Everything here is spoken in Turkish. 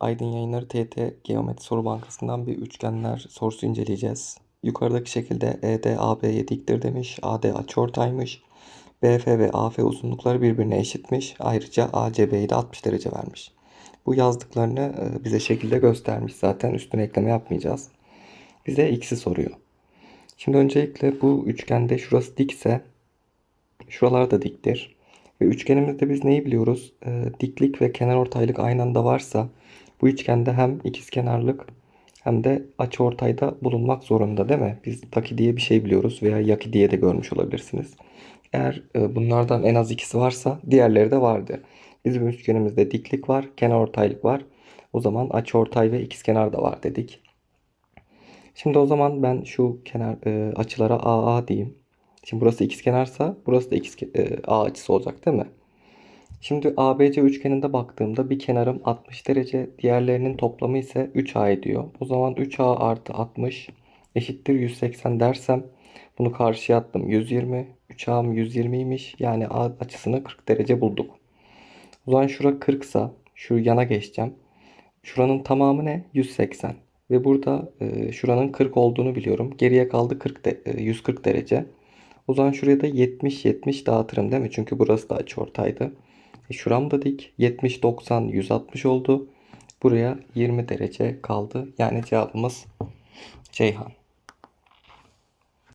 Aydın Yayınları TYT Geometri Soru Bankası'ndan bir üçgenler sorusu inceleyeceğiz. Yukarıdaki şekilde E ED AB'ye diktir demiş. AD açıortaymış. BF ve AF uzunlukları birbirine eşitmiş. Ayrıca ACB'yi de 60 derece vermiş. Bu yazdıklarını e, bize şekilde göstermiş zaten. Üstüne ekleme yapmayacağız. Bize x'i soruyor. Şimdi öncelikle bu üçgende şurası dikse şuralar da diktir. Ve üçgenimizde biz neyi biliyoruz? Ee, diklik ve kenarortaylık aynı anda varsa bu üçgende hem ikizkenarlık hem de açıortayda bulunmak zorunda değil mi? Biz taki diye bir şey biliyoruz veya yaki diye de görmüş olabilirsiniz. Eğer e, bunlardan en az ikisi varsa diğerleri de vardır. Bizim üçgenimizde diklik var, kenarortaylık var. O zaman açıortay ve ikizkenar da var dedik. Şimdi o zaman ben şu kenar e, açılara AA diyeyim. Şimdi burası ikizkenarsa burası da ikiz e, A açısı olacak değil mi? Şimdi ABC üçgeninde baktığımda bir kenarım 60 derece, diğerlerinin toplamı ise 3A ediyor. O zaman 3A artı 60 eşittir 180 dersem bunu karşıya attım 120. 3A'm 120'ymiş. Yani A açısını 40 derece bulduk. O zaman şura 40 sa şu yana geçeceğim. Şuranın tamamı ne? 180. Ve burada e, şuranın 40 olduğunu biliyorum. Geriye kaldı 40 de, e, 140 derece. O zaman şuraya da 70 70 dağıtırım değil mi? Çünkü burası da açıortaydı. E, şuram da dik. 70 90 160 oldu. Buraya 20 derece kaldı. Yani cevabımız Ceyhan.